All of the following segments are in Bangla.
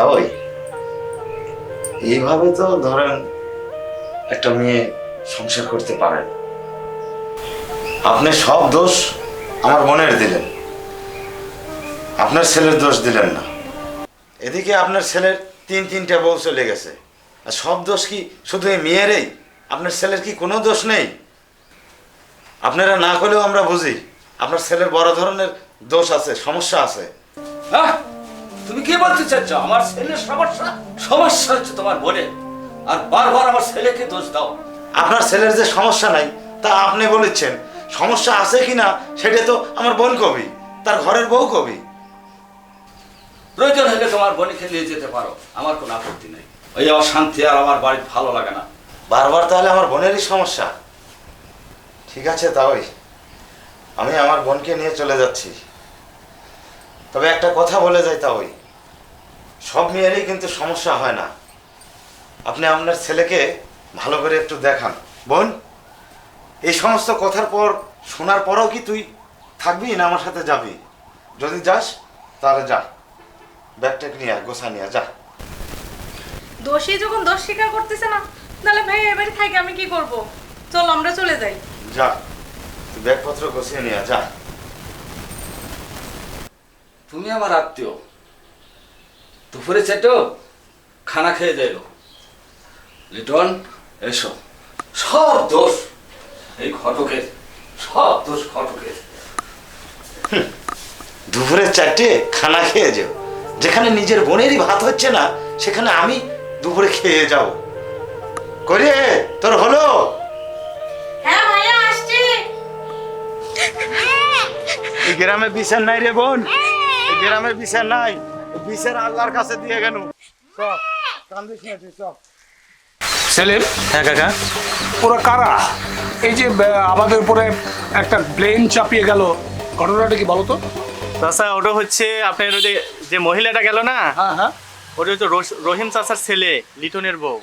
তাই এইভাবে তো ধরেন একটা মেয়ে সংসার করতে পারেন আপনি সব দোষ আমার বোনের দিলেন। আপনার ছেলের দোষ দিলেন না। এদিকে আপনার ছেলের তিন তিনটা বউ চলে গেছে। আর সব দোষ কি শুধু এই মেয়েরই? আপনার ছেলের কি কোনো দোষ নেই? আপনারা না করলেও আমরা বুঝি। আপনার ছেলের বড় ধরনের দোষ আছে, সমস্যা আছে। হ্যাঁ তুমি কি বলতে চাচ্ছ আমার ছেলের সমস্যা? সমস্যা হচ্ছে তোমার বোনের। আর বারবার আমার ছেলেকে দোষ দাও। আপনার ছেলের যে সমস্যা নাই তা আপনি বলেছেন। সমস্যা আছে কি না সেটা তো আমার বোন কবি। তার ঘরের বউ কবি। প্রয়োজন হলে তোমার বোনকে নিয়ে যেতে পারো। আমার কোনো আপত্তি নেই। ওই অশান্তি আর আমার বাড়ির ভালো লাগে না। বারবার তাহলে আমার বোনেরই সমস্যা। ঠিক আছে তাই আমি আমার বোনকে নিয়ে চলে যাচ্ছি। তবে একটা কথা বলে যাই তাই সব মেয়েরই কিন্তু সমস্যা হয় না। আপনি আপনার ছেলেকে ভালো করে একটু দেখান। বোন এই সমস্ত কথার পর শোনার পরেও কি তুই থাকবি না আমার সাথে যাবি? যদি যাস তাহলে যা। ব্যাগটাকে নিয়ে আয়, গোছা নিয়ে যা। দোষী যখন দোষ স্বীকার করতেছে না তাহলে ভাই এবারে থাকি আমি কি করব? চল আমরা চলে যাই। যা তুই ব্যাগপত্র গোছিয়ে নিয়ে যা। তুমি আমার আত্মীয়। দুপুরে চেটো খানা খেয়ে যাইল। লিটন এসো। সব দোষ এই ঘটকের সব দোষ ঘটকের। দুপুরের চারটে খানা খেয়ে যাও। যেখানে নিজের বোনেরই ভাত হচ্ছে না সেখানে আমি দুপুরে খেয়ে যাব। করে তোর হলো? হ্যাঁ ভাইয়া আসছি। এই গ্রামে বিচার নাই রে বোন। এই গ্রামে বিচার নাই। বিচার আল্লাহর কাছে দিয়ে গেল। সব কান্দিস না তুই সেলিম? হ্যাঁ কাকা। ওরা কারা? এই যে আমাদের উপরে একটা প্লেন চাপিয়ে গেল। ঘটনাটা কি বলো তো? চাচা ওটা হচ্ছে আপনার ওই যে- যে মহিলাটা গেল না? হ্যাঁ হ্যাঁ। ওটা হচ্ছে রস- রহিম চাচার ছেলে লিটনের বউ।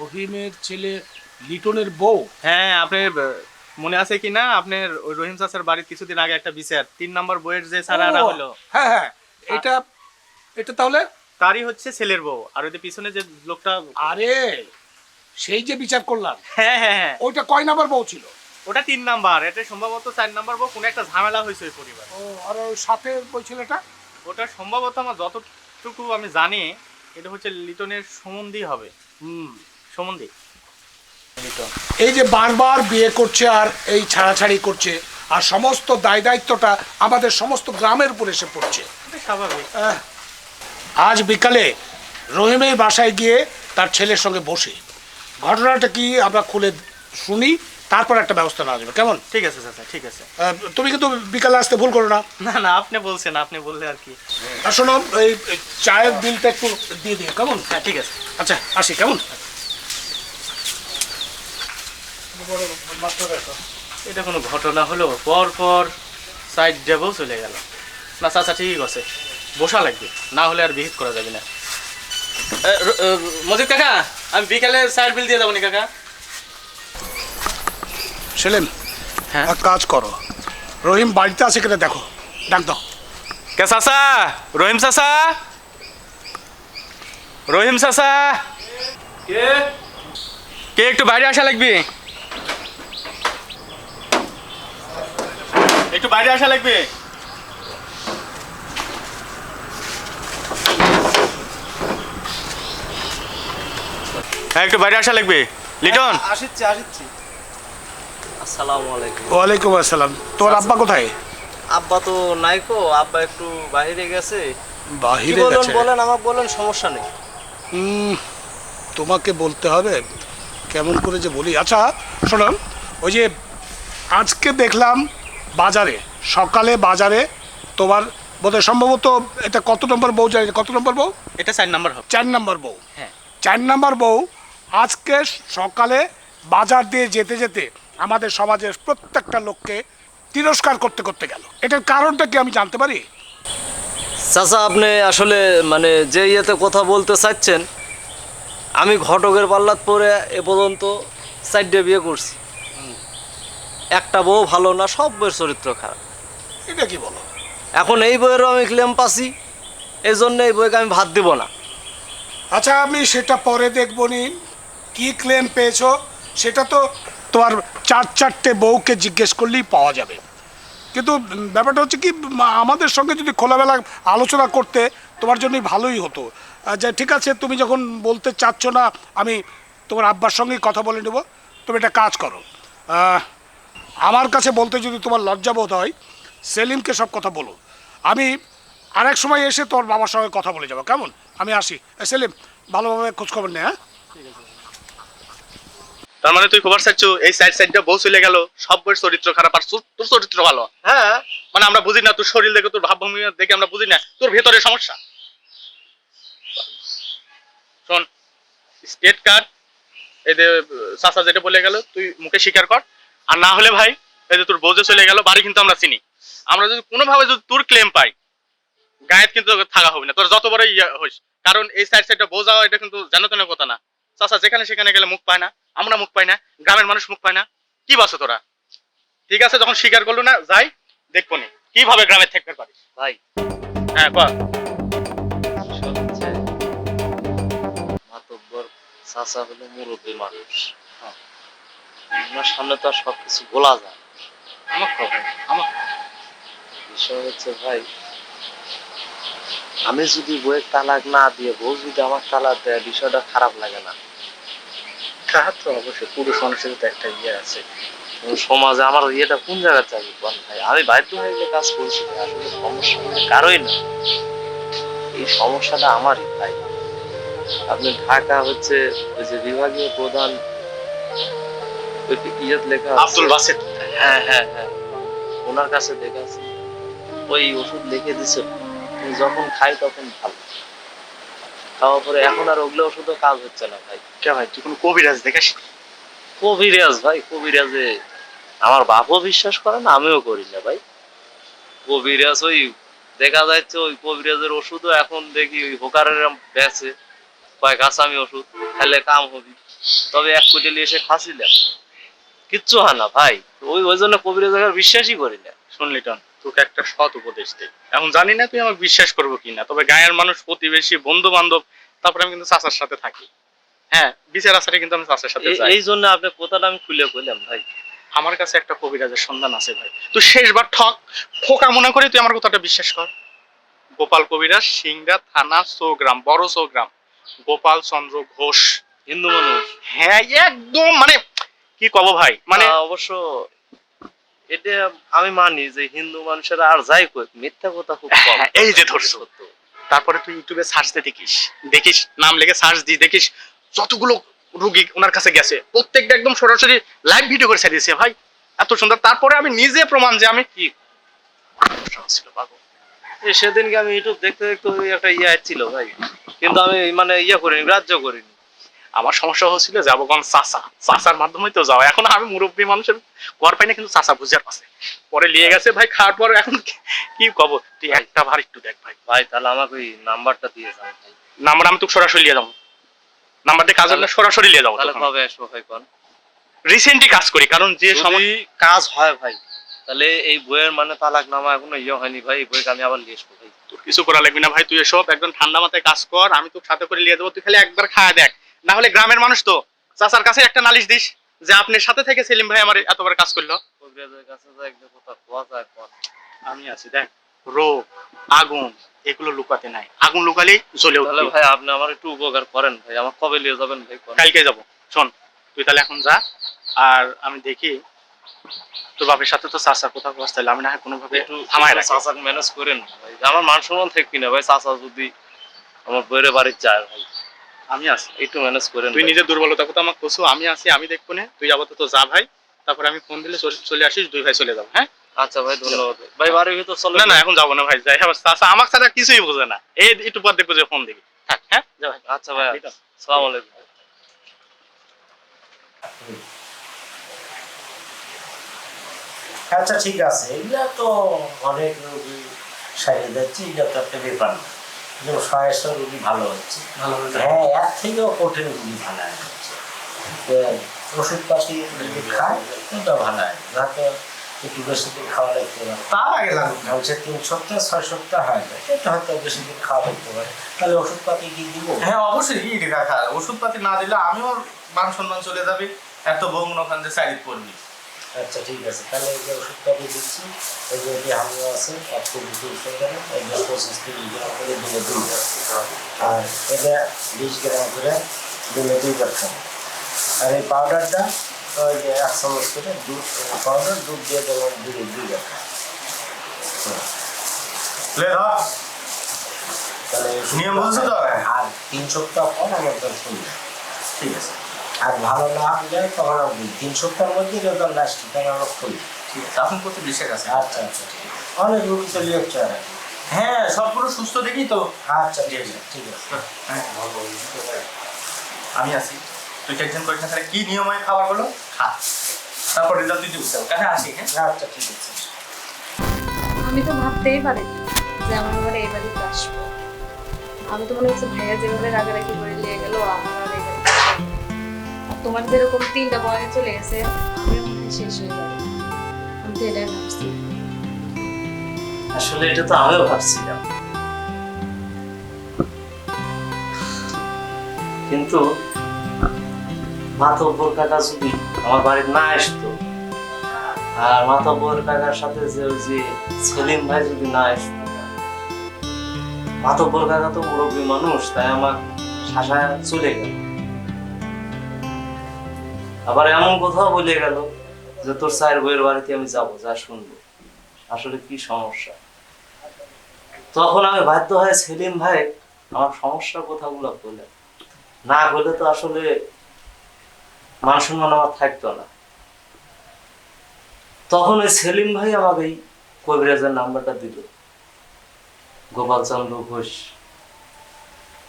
রহিমের ছেলে লিটনের বউ? হ্যাঁ আপনার আহ, মনে আছে কি না? আপনার ওই রহিম চাচার বাড়ির কিছুদিন আগে একটা বিচার। তিন নম্বর বইয়ের যে সারারা ও, হলো। হ্যাঁ হ্যাঁ। এটা এটা তাহলে? তারই হচ্ছে ছেলের বউ। আর ওই যে পিছনে যে লোকটা আরে সেই যে বিচার করলাম। হ্যাঁ হ্যাঁ হ্যাঁ। ওইটা কয় নাম্বার বউ ছিল? ওটা তিন নাম্বার। এটা সম্ভবত চার নাম্বার বউ কোনো একটা ঝামেলা হয়েছে ওই পরিবার। ও আর ওই সাথে ওই ছেলেটা? ওটা সম্ভবত আমার যতটুকু আমি জানি এটা হচ্ছে লিটনের সম্বন্ধী হবে। হুম। সম্বন্ধী লিটন। এই যে বারবার বিয়ে করছে আর এই ছাড়াছাড়ি করছে আর সমস্ত দায় দায়িত্বটা আমাদের সমস্ত গ্রামের উপর এসে পড়ছে। এটা স্বাভাবিক। আজ বিকালে রহিমের বাসায় গিয়ে তার ছেলের সঙ্গে বসে। ঘটনাটা কি আমরা খুলে শুনি তারপর একটা ব্যবস্থা নেওয়া যাবে। কেমন? ঠিক আছে চাচা ঠিক আছে। তুমি কিন্তু বিকালে আসতে ভুল করো না। না না আপনি বলছেন আপনি বললে আর কি। শোনো এই চায়ের বিলটা একটু দিয়ে দিও কেমন? হ্যাঁ ঠিক আছে। আচ্ছা আসি কেমন? এটা কোনো ঘটনা হলো পর পর সাইড যাব চলে গেল। না চাচা ঠিক আছে বসা লাগবে না হলে আর বিহিত করা যাবে না। মজিদ কাকা আমি বিকালে সাইড বিল দিয়ে যাব নি কাকা। সেলেম হ্যাঁ? এক কাজ করো। রহিম বাড়িতে আছে কিনা দেখো ডাক দাও। কে চাচা? রহিম চাচা? রহিম চাচা? কে? কে একটু বাইরে আসা লাগবে? একটু বাইরে আসা লাগবে? হ্যাঁ একটু বাইরে আসা লাগবে। লিটন? আসিচ্ছি আসিচ্ছি। আসসালামু আলাইকুম। ওয়ালাইকুম আসসালাম। তোমার আব্বা কোথায়? আব্বা তো নাইকো আব্বা একটু বাইরে গেছে। বাহিরে বলেন গেছে? বলেন আমাকে বলেন সমস্যা নেই। তোমাকে বলতে হবে কেমন করে যে বলি। আচ্ছা শোনো ওই যে আজকে দেখলাম বাজারে সকালে বাজারে তোমার বোধহয় সম্ভবত এটা কত নম্বর বউ জানি কত নম্বর বউ? এটা চার নাম্বার চার নম্বর বউ। হ্যাঁ। চার নম্বর বউ আজকে সকালে বাজার দিয়ে যেতে যেতে আমাদের সমাজের প্রত্যেকটা লোককে তিরস্কার করতে করতে গেল। এটার কারণটা কি আমি জানতে পারি? চাচা আপনি আসলে মানে যে ইয়েতে কথা বলতে চাচ্ছেন আমি ঘটকের পাল্লাত পরে এ পর্যন্ত চারটে বিয়ে করছি। একটা বউ ভালো না সব বইয়ের চরিত্র খারাপ। এটা কি বলো? এখন এই বইয়েরও আমি ক্লেম পাচ্ছি এই জন্য এই বইকে আমি ভাত দিব না। আচ্ছা আমি সেটা পরে দেখব নি। কি ক্লেম পেয়েছ, সেটা তো তোমার চার চারটে বউকে জিজ্ঞেস করলেই পাওয়া যাবে। কিন্তু ব্যাপারটা হচ্ছে কি, আমাদের সঙ্গে যদি খোলামেলা আলোচনা করতে তোমার জন্যই ভালোই হতো। যে ঠিক আছে, তুমি যখন বলতে চাচ্ছ না, আমি তোমার আব্বার সঙ্গেই কথা বলে নেব। তুমি একটা কাজ করো। আমার কাছে বলতে যদি তোমার লজ্জাবোধ হয়, সেলিমকে সব কথা বলো। আমি আরেক সময় এসে তোর বাবার সঙ্গে কথা বলে যাব। কেমন? আমি আসি। সেলিম, ভালোভাবে খোঁজখবর নে হ্যাঁ? তার মানে তুই খবর চাচ্ছ এই সাইড সাইডটা বউ চলে গেল সব বইয়ের চরিত্র খারাপ আর তোর- তোর চরিত্র ভালো। হ্যাঁ। মানে আমরা বুঝি না তোর শরীর দেখে তোর ভাবভূমি দেখে আমরা বুঝি না তোর ভেতরে সমস্যা। শোন স্টেট কার্ড এই যে চাচা যেটা বলে গেল তুই মুখে স্বীকার কর। আর না হলে ভাই এই যে তোর বউ যে চলে গেল বাড়ি কিন্তু আমরা চিনি। আমরা যদি কোনোভাবে যদি তোর ক্লেম পাই গায়েত কিন্তু থাকা হবে না। তোর যত বড় ইয়ে হইস কারণ এই সাইড সাইডটা বউ যাওয়া এটা কিন্তু জানো তেন কথা না। চাচা যেখানে সেখানে গেলে মুখ পায় না আমরা মুখ পাই না গ্রামের মানুষ মুখ পায় না। কি বাসো তোরা? ঠিক আছে যখন স্বীকার করল না যাই দেখব নি। কীভাবে গ্রামে থাকতে পারিস? ভাই। হ্যাঁ মাতব্বর চাচা হলো মুরব্বী মানুষ। হ্যাঁ। সামনে তো আর সবকিছু বলা যায় আমার আমার বিষয় হচ্ছে ভাই আমি যদি বইয়ের তালাক না দিয়ে বউ যদি আমার তালাক দেয় বিষয়টা খারাপ লাগে না। তো অবশ্যই পুরুষ মানুষের তো একটা ইয়ে আছে। সমাজে আমার ইয়েটা কোন জায়গায় চাকরি বল ভাই আমি বাধ্য হয়ে যে কাজ করছি আসলে সমস্যা কারোই না। এই সমস্যাটা আমারই ভাই। আপনি ঢাকা হচ্ছে ওই যে বিভাগীয় প্রধান ইয়েত লেখা আছে। আব্দুল বাসেট হ্যাঁ হ্যাঁ হ্যাঁ। ওনার কাছে দেখেছি ওই ওষুধ লিখে দিছে। যখন খাই তখন ভালো। খাওয়ার পরে এখন আর ওগুলো ওষুধও কাজ হচ্ছে না ভাই। কে ভাই তুই কোনো কবিরাজ দেখাস কবিরাজ ভাই কবিরাজে আমার বাপও বিশ্বাস করে না আমিও করি না ভাই। কবিরাজ ওই দেখা যাচ্ছে ওই কবিরাজের ওষুধও এখন দেখি ওই হোকারের বেছে কয় কাঁচামি ওষুধ খেলে কাম হবি। তবে এক কুইন্টাল এসে খাসিলাম কিচ্ছু হয় না ভাই ওই ওই জন্য কবিরাজ বিশ্বাসই করি না। শুনলি টন। তোকে একটা সৎ উপদেশ দেই। এখন জানি না তুই আমাকে বিশ্বাস করব কিনা তবে গায়ের মানুষ প্রতিবেশী বন্ধু বান্ধব তারপরে আমি কিন্তু চাচার সাথে থাকি। হ্যাঁ বিচার আসারে কিন্তু আমি চাচার সাথে এই- যাই। এই জন্য আপনি কথাটা আমি খুলে কইলাম ভাই। আমার কাছে একটা কবিরাজের সন্ধান আছে ভাই। তুই শেষবার ঠক ফোকা মনে করে তুই আমার কথাটা বিশ্বাস কর। গোপাল কবিরাজ সিংড়া থানা চৌগ্রাম বড় চৌগ্রাম গোপাল চন্দ্র ঘোষ। হিন্দু মানুষ। হ্যাঁ একদম মানে কি কব ভাই? মানে মানে অবশ্য এটা আমি মানি যে হিন্দু মানুষেরা আর যাই কই মিথ্যা কথা খুব কম। হ্যাঁ, এই যে ধরছো। তারপরে তুই ইউটিউবে সার্চ দিয়ে দেখিস দেখিস নাম সার্চ দিয়ে দেখিস যতগুলো রুগী ওনার কাছে গেছে প্রত্যেকটা একদম সরাসরি লাইভ ভিডিও করে ছেড়ে দিয়েছে ভাই এত সুন্দর। তারপরে আমি নিজে প্রমাণ যে আমি কি ছিল সেদিনকে আমি ইউটিউব দেখতে দেখতে একটা ইয়ে ছিল ভাই। কিন্তু আমি মানে ইয়ে করিনি গ্রাহ্য করিনি। আমার সমস্যা হচ্ছিল যাব কোন চাষা চাষার মাধ্যমে তো যাওয়া এখন আমি মুরব্বী মানুষের ঘর পাই না কিন্তু চাষা বুঝার পাশে পরে নিয়ে গেছে ভাই খাওয়ার পর এখন কি- কব? তুই একটা ভার একটু দেখ ভাই। ভাই তাহলে আমাকে ওই নাম্বারটা দিয়ে যান নাম্বার আমি তোকে সরাসরি নিয়ে যাব। নাম্বার দিয়ে কাজ হলে সরাসরি নিয়ে যাব তাহলে কবে আসব ভাই কোন রিসেন্টলি কাজ করি কারণ যে সময় কাজ হয় ভাই তাহলে এই বইয়ের মানে তালাক নামা এখনও ইয়ে হয়নি ভাই এই বইকে আমি আবার নিয়ে আসব ভাই। তোর কিছু করা লাগবে না ভাই তুই এসব একদম ঠান্ডা মাথায় কাজ কর আমি তোর সাথে করে নিয়ে যাব তুই খালি একবার খাওয়া দেখ। না হলে গ্রামের মানুষ তো। চাচার কাছে একটা নালিশ দিস যে আপনার সাথে থেকে সেলিম ভাই আমার এতবার কাজ করল। কোন আমি আছি দেখ রোগ আগুন এগুলো লুকাতে নাই। আগুন লুকালেই জ্বলে তাহলে ভাই আপনি আমার একটু উপকার করেন ভাই আমার কবে নিয়ে যাবেন ভাই কোন কালকে যাব। শোন তুই তাহলে এখন যা আর আমি দেখি তোর বাপের সাথে তো চাচার কথা তাহলে আমি না হয় কোনোভাবে একটু থামায় রাখি। চাচাকে ম্যানেজ করেন ভাই। আমার মান সম্মান থাকবি না ভাই চাচা যদি আমার বইয়ের বাড়ির যায় ভাই। আমি আছি। একটু ম্যানেজ করেন তুই নিজের দুর্বলতা কথা আমাকে কসু আমি আছি আমি দেখব না তুই আপাতত যা ভাই। তারপরে আমি ফোন দিলে চলে- আসিস দুই ভাই চলে যাব হ্যাঁ? আচ্ছা ভাই ধন্যবাদ। ভাই। ভাই বাড়ির ভিতর চলে। না না এখন যাব না ভাই যাই আবার আমার ছাড়া কিছুই বোঝে না। এই একটু পর দেখব যে ফোন দিবি থাক হ্যাঁ? যা ভাই। আচ্ছা ভাই ঠিক আছে। আলাইকুম। আচ্ছা ঠিক আছে। এগুলা তো অনেক রোগী সারিয়ে যাচ্ছে এটা তো একটা ব্যাপার না। যেমন শয়েশো রুগী ভালো হচ্ছে। হ্যাঁ এর থেকেও কঠিন রুগী ভালো হচ্ছে। তো ওষুধপাতি যদি খায় ওটা ভালো হয়। যাতে একটু বেশি দিন খাওয়া লাগতে পারে তার আগে লাগবে বলছে তিন সপ্তাহ ছয় সপ্তাহ হয় না এটা হয়তো বেশি দিন খাওয়া লাগতে পারে। তাহলে ওষুধপাতি কি দিব? হ্যাঁ অবশ্যই কি রে কাকা ওষুধপাতি না দিলে আমিও মান সম্মান চলে যাবে। এত মনে ওখান থেকে সাইড করবি আচ্ছা ঠিক আছে। তাহলে এই যে ওষুধপাতি দিচ্ছি এই যে এটি হামলা আছে কেজি দুশো গ্রাম এই যে পঁচিশ তিরিশ গ্রাম করে দিলে দুই আর এটা বিশ গ্রাম করে দিলে দুই গ্রাম খাব। আর এই পাউডারটা ওই যে এক চামচ করে দুধ পাউডার দুধ দিয়ে দেবেন দুই দুই গ্রাম লে ধর তাহলে নিয়ম বলছো তো? আর তিন সপ্তাহ পর আমার ঠিক আছে। আর ভালো না হলে তখন দুই তিন সপ্তাহের মধ্যে রেজাল্ট আসছে তখন আমরা খুলি ঠিক আছে আপনি কত বিশ্বাস আছে? আচ্ছা আচ্ছা ঠিক আছে। অনেক রুগী চলে যাচ্ছে আর হ্যাঁ সবগুলো সুস্থ দেখি তো। আচ্ছা ঠিক আছে ঠিক আছে। হ্যাঁ, আমি আছি তুই টেনশন করিস না তাহলে কি নিয়ম হয় খাবারগুলো খা। তারপর রেজাল্ট তুই বুঝতে হবে কাছে আসি হ্যাঁ। আচ্ছা ঠিক আছে। আমি তো ভাবতেই পারি যে আমার ঘরে এই বাড়িতে আসব। আমি তো মনে হচ্ছে ভাইয়া যেভাবে রাগারাগি করে নিয়ে গেল আমার তোমার যেরকম তিনটা বয়ে চলে গেছে শেষ হয়ে যাবে? আমি তো এটাই ভাবছি। আসলে এটা তো আমিও ভাবছিলাম। কিন্তু মাতব্বর কাকা যদি আমার বাড়িতে না আসতো, আর মাতব্বর কাকার সাথে যে ওই যে সেলিম ভাই যদি না আসতো, মাতব্বর কাকা তো মুরব্বী মানুষ, তাই আমার শাসায় চলে গেল। আবার এমন কোথাও বলে গেল যে, তোর স্যার বইয়ের বাড়িতে আমি যাব, যা শুনব। আসলে কি সমস্যা? তখন আমি বাধ্য হয়ে সেলিম ভাই আমার সমস্যার কথাগুলো বলে না বলে তো আসলে মান সম্মান আমার থাকতো না। তখন ওই সেলিম ভাই আমাকে এই কবিরাজের নাম্বারটা দিল। গোপালচন্দ্র ঘোষ।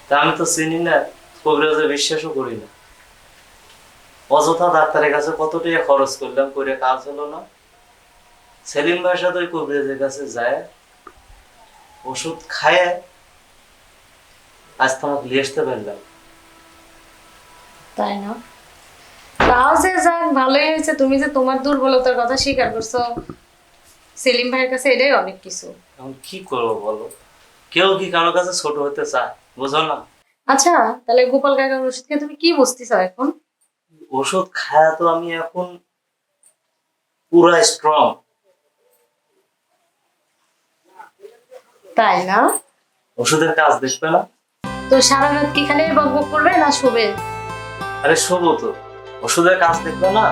তা আমি তো চিনি না কবিরাজে বিশ্বাসও করি না। অযথা ডাক্তারের কাছে কত টাকা খরচ করলাম করে কাজ হলো না। সেলিম ভাইয়ের সাথে ওই কবিরাজের কাছে যায় ওষুধ খায় আজ তোমাকে নিয়ে আসতে পারলাম। তাই না? তাও যে যাক ভালোই হয়েছে। তুমি যে তোমার দুর্বলতার কথা স্বীকার করছ সেলিম ভাইয়ের কাছে এটাই অনেক কিছু। এখন কি করব বলো? কেউ কি কারও কাছে ছোট হতে চায় বোঝো না। আচ্ছা তাহলে গোপাল কাকার ওষুধ খেয়ে তুমি কি বুঝতেছো এখন? ওষুধ খায়া তো আমি এখন পুরা স্ট্রং তাই না? ওষুধের কাজ দেখবে না? তো সারা রাত কি খালি বক বক করবে না শোবে? আরে শোবো তো। ওষুধের কাজ দেখবে না?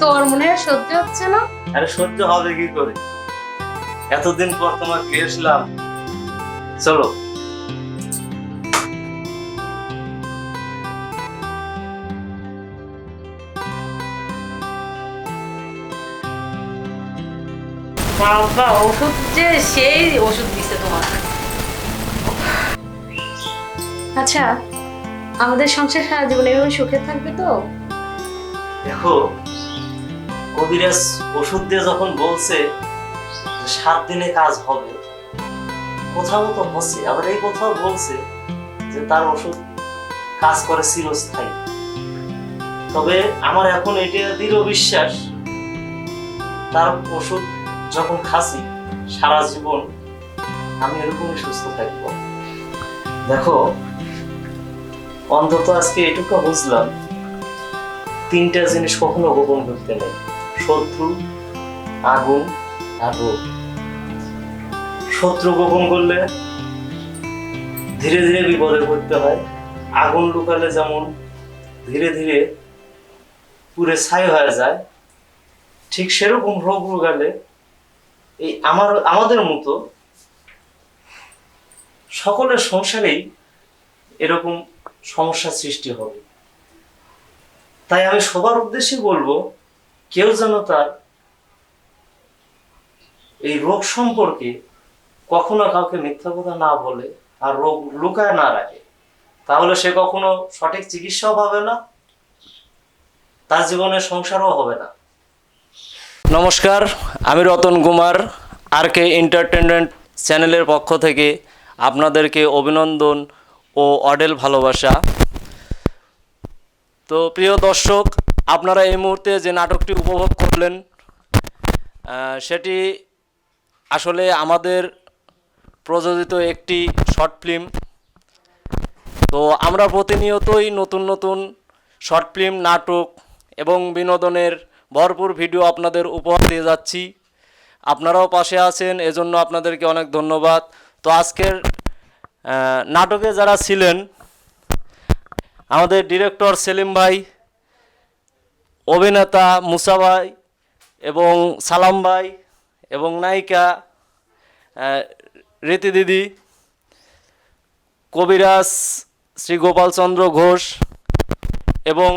তোর মনে হয় সহ্য হচ্ছে না? আরে সহ্য হবে কি করে? এতদিন পর তোমাকে এসলাম চলো। বাবা ওষুধ যে সেই ওষুধ দিছে তোমার। আচ্ছা আমাদের সংসার সারা জীবন এভাবে সুখে থাকবে তো? দেখো কবিরাজ ওষুধ দিয়ে যখন বলছে সাত দিনে কাজ হবে কোথাও তো হচ্ছে আবার এই কোথাও বলছে যে তার ওষুধ কাজ করে চিরস্থায়ী। তবে আমার এখন এটা দৃঢ় বিশ্বাস তার ওষুধ যখন খাসি, সারা জীবন আমি এরকমই সুস্থ থাকব। দেখো, অন্তত আজকে এটুকু বুঝলাম, তিনটা জিনিস কখনো গোপন করতে নেই। শত্রু, আগুন আর রোগ। শত্রু গোপন করলে ধীরে ধীরে বিপদে পড়তে হয়। আগুন লুকালে যেমন ধীরে ধীরে পুরে ছাই হয়ে যায়, ঠিক সেরকম রোগ লুকালে এই আমার, আমাদের মতো সকলের সংসারেই এরকম সমস্যা সৃষ্টি হবে। তাই আমি সবার উদ্দেশ্যে বলব, কেউ যেন তার এই রোগ সম্পর্কে কখনো কাউকে মিথ্যা কথা না বলে আর রোগ লুকায় না রাখে। তাহলে সে কখনো সঠিক চিকিৎসাও পাবে না, তার জীবনে সংসারও হবে না। নমস্কার, আমি Ratan Kumar, R K entertainment চ্যানেলের পক্ষ থেকে আপনাদেরকে অভিনন্দন ও অডেল ভালোবাসা। তো প্রিয় দর্শক, আপনারা এই মুহূর্তে যে নাটকটি উপভোগ করলেন সেটি আসলে আমাদের প্রযোজিত একটি শর্ট ফিল্ম। তো আমরা প্রতিনিয়তই নতুন নতুন শর্ট ফিল্ম, নাটক এবং বিনোদনের ভরপুর ভিডিও আপনাদের উপহার দিয়ে যাচ্ছি। আপনারাও পাশে আছেন, এজন্য আপনাদেরকে অনেক ধন্যবাদ। তো আজকের নাটকে যারা ছিলেন, আমাদের ডিরেক্টর সেলিম ভাই, অভিনেতা মুসা ভাই এবং সালাম ভাই এবং নায়িকা রীতি দিদি, কবিরাজ শ্রী গোপালচন্দ্র ঘোষ এবং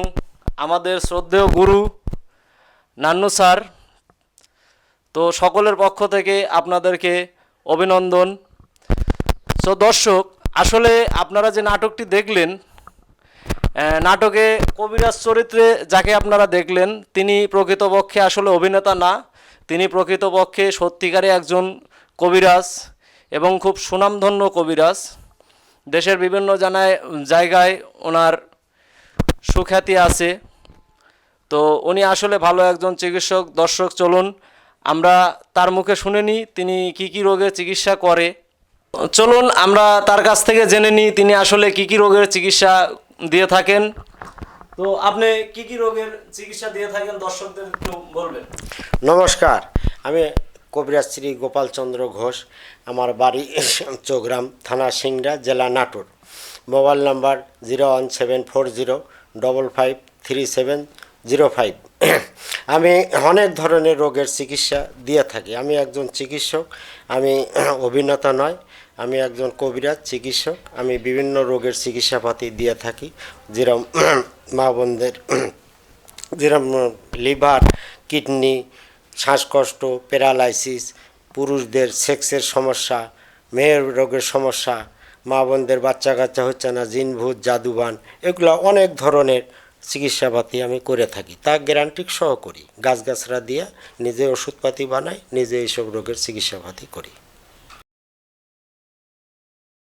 আমাদের শ্রদ্ধেয় গুরু নান্নু স্যার, তো সকলের পক্ষ থেকে আপনাদেরকে অভিনন্দন। তো দর্শক, আসলে আপনারা যে নাটকটি দেখলেন নাটকে কবিরাজ চরিত্রে যাকে আপনারা দেখলেন, তিনি প্রকৃতপক্ষে আসলে অভিনেতা না। তিনি প্রকৃতপক্ষে সত্যিকারে একজন কবিরাজ এবং খুব সুনামধন্য কবিরাজ। দেশের বিভিন্ন জানায়, জায়গায় ওনার সুখ্যাতি আছে। তো উনি আসলে ভালো একজন চিকিৎসক, দর্শক, চলুন আমরা তার মুখে শুনে নিই তিনি কি কি রোগের চিকিৎসা করে। চলুন আমরা তার কাছ থেকে জেনে নিই তিনি আসলে কি কি রোগের চিকিৎসা দিয়ে থাকেন। তো আপনি কি কি রোগের চিকিৎসা দিয়ে থাকেন দর্শকদের একটু বলবেন। নমস্কার, আমি কবিরাজ শ্রী গোপালচন্দ্র ঘোষ, আমার বাড়ি চৌগ্রাম, থানা সিংড়া, জেলা Natore. Mobile number zero one seven four zero, double five three seven zero five. আমি অনেক ধরনের রোগের চিকিৎসা দিয়ে থাকি। আমি একজন চিকিৎসক, আমি অভিনেতা নয়, আমি একজন কবিরাজ, চিকিৎসক। আমি বিভিন্ন রোগের চিকিৎসাপাতি দিয়ে থাকি। যেরম মা বোনদের, যেরম লিভার, কিডনি, শ্বাসকষ্ট, প্যারালাইসিস, পুরুষদের সেক্সের সমস্যা, মেয়ের রোগের সমস্যা, মা বোনদের বাচ্চা কাচ্চা হচ্ছে না, জিনভূত, জাদুবান, এগুলো অনেক ধরনের চিকিৎসাপাতি আমি করে থাকি। তা গ্যারান্টিক সহ করি গাছগাছরা দিয়ে নিজে ওষুধপাতি বানাই, নিজে এইসব রোগের চিকিৎসাপাতি করি।